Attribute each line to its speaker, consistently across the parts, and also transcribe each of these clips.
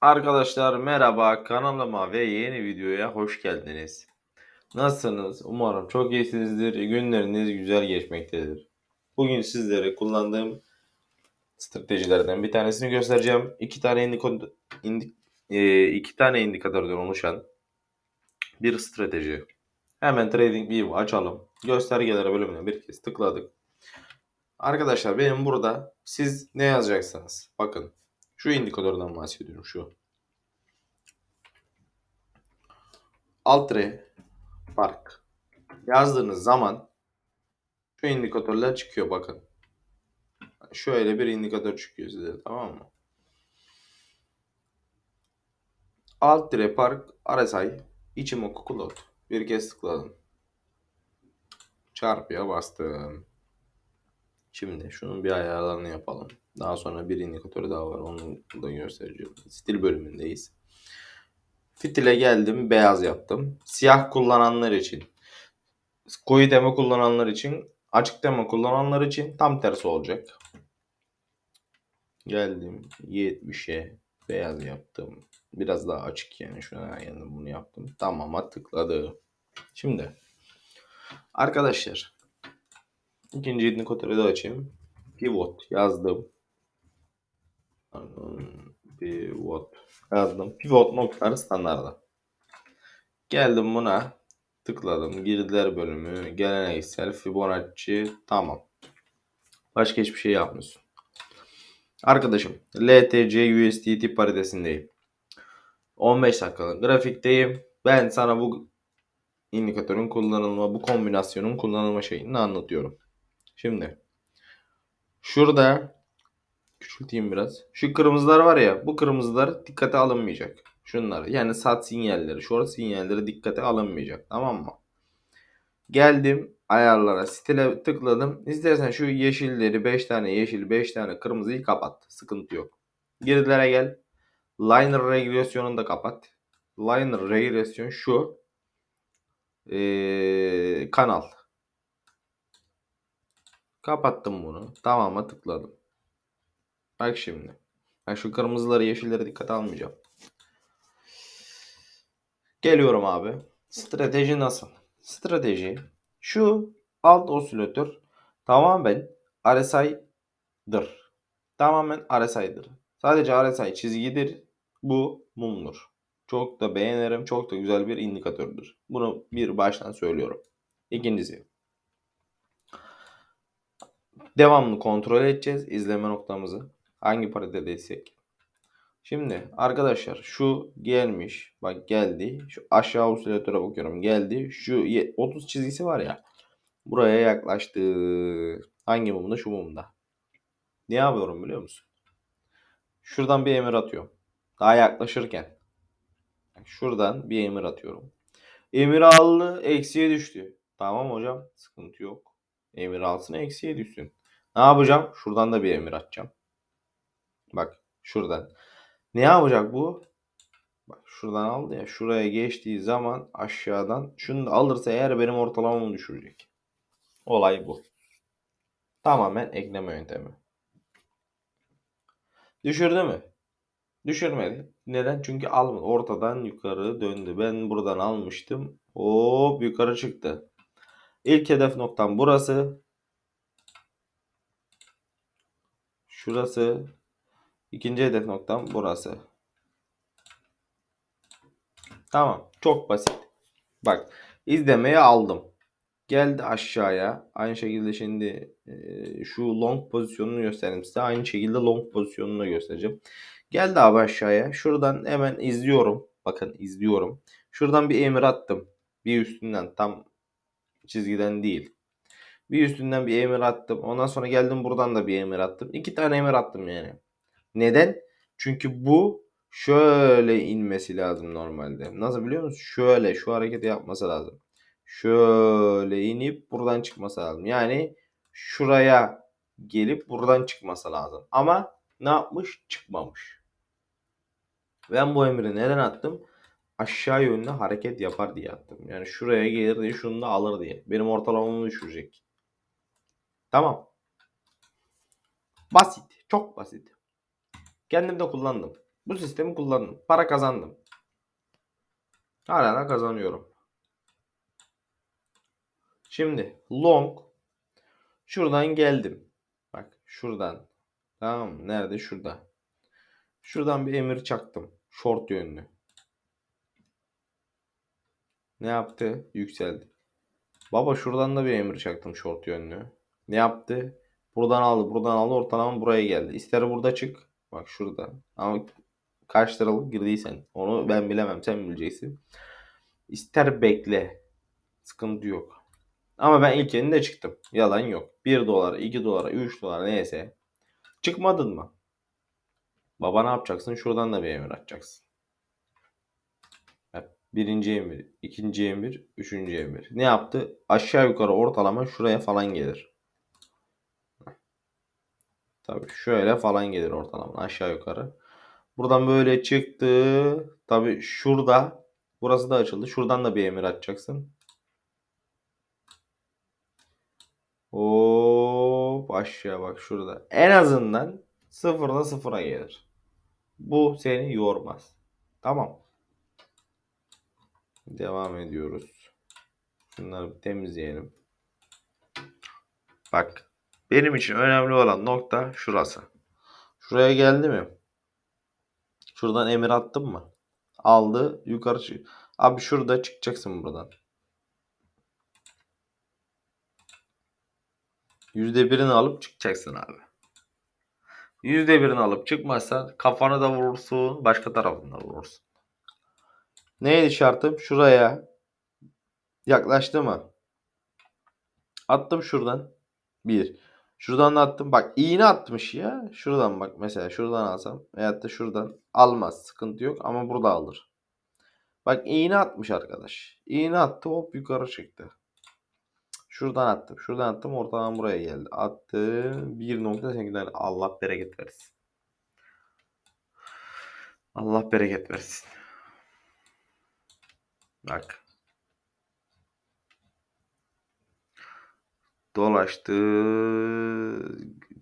Speaker 1: Arkadaşlar merhaba kanalıma ve yeni videoya hoş geldiniz. Nasılsınız? Umarım çok iyisinizdir. Günleriniz güzel geçmektedir. Bugün sizlere kullandığım stratejilerden bir tanesini göstereceğim. İki tane indiko- indi- e, iki tane indikatörden oluşan bir strateji. Hemen TradingView açalım. Göstergelere bölümüne bir kez tıkladık. Arkadaşlar benim burada siz ne yazacaksınız? Bakın şu indikatörden bahsediyorum şu. Altre fark yazdığınız zaman şu indikatörler çıkıyor bakın. Şöyle bir indikatör çıkıyor size tamam mı? Alt dire park RSI Ichimoku Cloud. Bir kez tıkladım. Çarpıya bastım. Şimdi şunun bir ayarlarını yapalım. Daha sonra bir indikatörü daha var. Onu da göstereceğim. Stil bölümündeyiz. Fitile geldim. Beyaz yaptım. Siyah kullananlar için. Koyu tema kullananlar için. Açık tema kullananlar için tam tersi olacak. Geldim 70'e beyaz yaptım. Biraz daha açık yani şuna yani bunu yaptım. Tamam'a tıkladım. Şimdi arkadaşlar ikinci indikatörü de açayım. Pivot yazdım. Pardon, Pivot yazdım. Pivot noktaları standardı. Geldim buna tıkladım. Girdiler bölümü. Geleneksel Fibonacci tamam. Başka hiçbir şey yapmıyorsun. Arkadaşım LTC USDT paritesindeyim. 15 dakikalık grafikteyim. Ben sana bu indikatörün kullanılma, bu kombinasyonun kullanılma şeyini anlatıyorum. Şimdi şurada küçülteyim biraz. Şu kırmızılar var ya bu kırmızılar dikkate alınmayacak. Şunlar yani sat sinyalleri, short sinyalleri dikkate alınmayacak. Tamam mı? Geldim ayarlara stile tıkladım. İstersen şu yeşilleri 5 tane yeşil 5 tane kırmızıyı kapat. Sıkıntı yok. Girdilere gel. Liner regresyonunu da kapat. Liner regresyon şu. Ee, kanal. Kapattım bunu. Tamam'a tıkladım. Bak şimdi. Ben şu kırmızıları yeşilleri dikkate almayacağım. Geliyorum abi. Strateji nasıl? Strateji şu alt osilatör tamamen RSI'dır. Tamamen RSI'dır. Sadece RSI çizgidir. Bu mumdur. Çok da beğenirim. Çok da güzel bir indikatördür. Bunu bir baştan söylüyorum. İkincisi. Devamlı kontrol edeceğiz izleme noktamızı. Hangi paritedeysek. Şimdi arkadaşlar şu gelmiş. Bak geldi. Şu aşağı osilatöre bakıyorum. Geldi. Şu 30 çizgisi var ya. Buraya yaklaştı. Hangi mumda? Şu mumda. Ne yapıyorum biliyor musun? Şuradan bir emir atıyorum. Daha yaklaşırken. Şuradan bir emir atıyorum. Emir aldı. Eksiye düştü. Tamam hocam. Sıkıntı yok. Emir alsın eksiye düşsün. Ne yapacağım? Şuradan da bir emir atacağım. Bak şuradan. Ne yapacak bu? Bak şuradan aldı ya. Şuraya geçtiği zaman aşağıdan şunu da alırsa eğer benim ortalamamı düşürecek. Olay bu. Tamamen ekleme yöntemi. Düşürdü mü? Düşürmedi. Neden? Çünkü almadı. Ortadan yukarı döndü. Ben buradan almıştım. Hop yukarı çıktı. İlk hedef noktam burası. Şurası. İkinci hedef noktam burası. Tamam. Çok basit. Bak. izlemeye aldım. Geldi aşağıya. Aynı şekilde şimdi e, şu long pozisyonunu göstereyim size. Aynı şekilde long pozisyonunu göstereceğim. Geldi abi aşağıya. Şuradan hemen izliyorum. Bakın izliyorum. Şuradan bir emir attım. Bir üstünden tam çizgiden değil. Bir üstünden bir emir attım. Ondan sonra geldim buradan da bir emir attım. İki tane emir attım yani. Neden? Çünkü bu şöyle inmesi lazım normalde. Nasıl biliyor musun? Şöyle şu hareketi yapması lazım. Şöyle inip buradan çıkması lazım. Yani şuraya gelip buradan çıkması lazım. Ama ne yapmış? Çıkmamış. Ben bu emri neden attım? Aşağı yönlü hareket yapar diye attım. Yani şuraya gelir diye şunu da alır diye. Benim ortalamamı düşürecek. Tamam. Basit. Çok basit. Kendim de kullandım. Bu sistemi kullandım. Para kazandım. Hala da kazanıyorum. Şimdi long şuradan geldim. Bak şuradan. Tamam mı? Nerede? Şurada. Şuradan bir emir çaktım. Short yönlü. Ne yaptı? Yükseldi. Baba şuradan da bir emir çaktım short yönlü. Ne yaptı? Buradan aldı, buradan aldı, ortalama buraya geldi. İster burada çık. Bak şurada. Ama kaç liralık girdiysen. Onu ben bilemem, sen bileceksin. İster bekle. Sıkıntı yok. Ama ben ilk elinde çıktım. Yalan yok. 1 dolar, 2 dolar, 3 dolar neyse. Çıkmadın mı? Baba ne yapacaksın? Şuradan da bir emir atacaksın. Birinci emir, ikinci emir, üçüncü emir. Ne yaptı? Aşağı yukarı ortalama şuraya falan gelir. Tabii şöyle falan gelir ortalama aşağı yukarı. Buradan böyle çıktı. Tabii şurada burası da açıldı. Şuradan da bir emir atacaksın. Hop aşağı bak şurada. En azından sıfırda sıfıra gelir. Bu seni yormaz. Tamam. Devam ediyoruz. Şunları bir temizleyelim. Bak. Benim için önemli olan nokta şurası. Şuraya geldi mi? Şuradan emir attım mı? Aldı. Yukarı çık. Abi şurada çıkacaksın buradan. %1'ini alıp çıkacaksın abi. %1'ini alıp çıkmazsan kafanı da vurursun. Başka tarafını da vurursun. Neydi şartım? Şuraya yaklaştı mı? Attım şuradan. Bir. Şuradan da attım. Bak iğne atmış ya. Şuradan bak mesela şuradan alsam veyahut da şuradan almaz. Sıkıntı yok ama burada alır. Bak iğne atmış arkadaş. İğne attı hop yukarı çıktı. Şuradan attım. Şuradan attım ortadan buraya geldi. Attım. 1.8'den Allah bereket versin. Allah bereket versin. Bak. Dolaştı.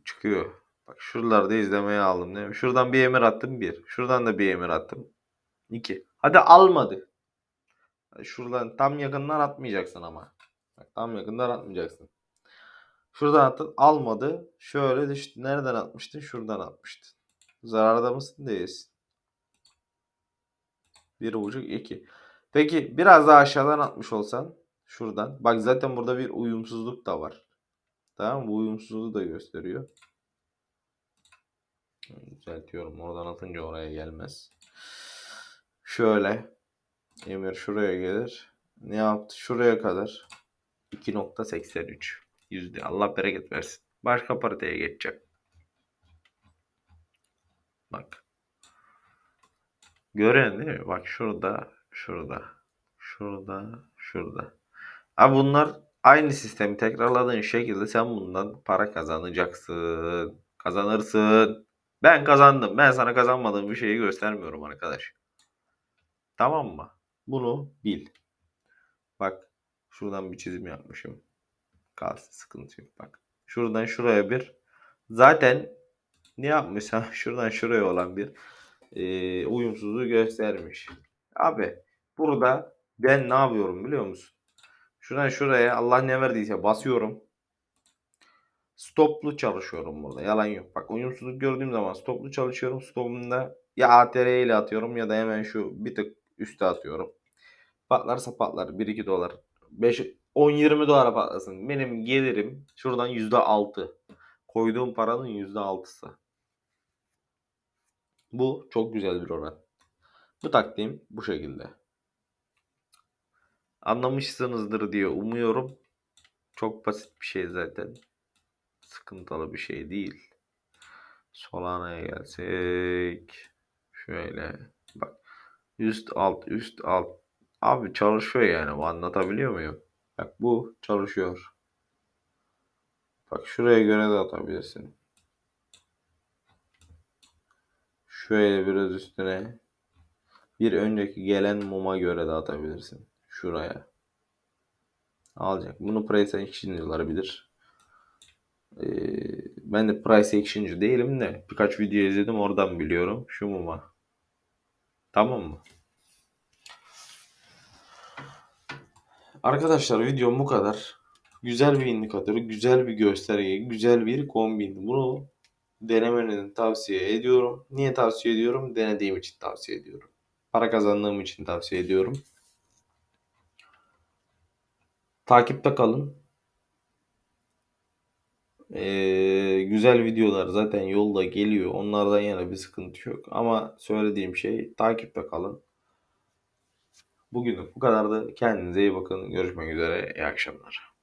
Speaker 1: Çıkıyor. Bak şuralarda izlemeye aldım değil mi? Şuradan bir emir attım bir. Şuradan da bir emir attım. iki. Hadi almadı. Şuradan tam yakından atmayacaksın ama. Bak, tam yakından atmayacaksın. Şuradan attın almadı. Şöyle düştü. Nereden atmıştın? Şuradan atmıştın. Zararda mısın? Değilsin. Bir buçuk iki. Peki biraz daha aşağıdan atmış olsan şuradan. Bak zaten burada bir uyumsuzluk da var. Tamam? Bu uyumsuzluğu da gösteriyor. Düzeltiyorum. Oradan atınca oraya gelmez. Şöyle. Emir şuraya gelir. Ne yaptı? Şuraya kadar. 2.83 yüzde. Allah bereket versin. Başka pariteye geçecek. Bak. Gören değil mi? Bak şurada, şurada, şurada, şurada. Abi bunlar aynı sistemi tekrarladığın şekilde sen bundan para kazanacaksın. Kazanırsın. Ben kazandım. Ben sana kazanmadığım bir şeyi göstermiyorum arkadaş. Tamam mı? Bunu bil. Bak şuradan bir çizim yapmışım. Kalsın sıkıntı yok bak. Şuradan şuraya bir. Zaten ne yapmışsam şuradan şuraya olan bir e, uyumsuzluğu göstermiş. Abi burada ben ne yapıyorum biliyor musun? Şuradan şuraya Allah ne verdiyse basıyorum. Stoplu çalışıyorum burada. Yalan yok. Bak uyumsuzluk gördüğüm zaman stoplu çalışıyorum. Stopumda ya ATR ile atıyorum ya da hemen şu bir tık üste atıyorum. Patlarsa patlar. 1-2 dolar. 5 10-20 dolara patlasın. Benim gelirim şuradan %6. Koyduğum paranın %6'sı. Bu çok güzel bir oran. Bu taktiğim bu şekilde. Anlamışsınızdır diye umuyorum. Çok basit bir şey zaten. Sıkıntılı bir şey değil. Solana'ya gelsek. Şöyle bak. Üst alt üst alt. Abi çalışıyor yani. Bu anlatabiliyor muyum? Bak bu çalışıyor. Bak şuraya göre de atabilirsin. Şöyle biraz üstüne. Bir önceki gelen muma göre de atabilirsin. Şuraya. Alacak. Bunu price action'cılar bilir. Ee, ben de price action'cı değilim de birkaç video izledim oradan biliyorum. Şu muma. Tamam mı? Arkadaşlar videom bu kadar. Güzel bir indikatörü, güzel bir gösterge, güzel bir kombin. Bunu denemenizi tavsiye ediyorum. Niye tavsiye ediyorum? Denediğim için tavsiye ediyorum. Para kazandığım için tavsiye ediyorum. Takipte kalın. Ee, güzel videolar zaten yolda geliyor. Onlardan yana bir sıkıntı yok. Ama söylediğim şey takipte kalın. Bugünlük bu kadardı. Kendinize iyi bakın. Görüşmek üzere. İyi akşamlar.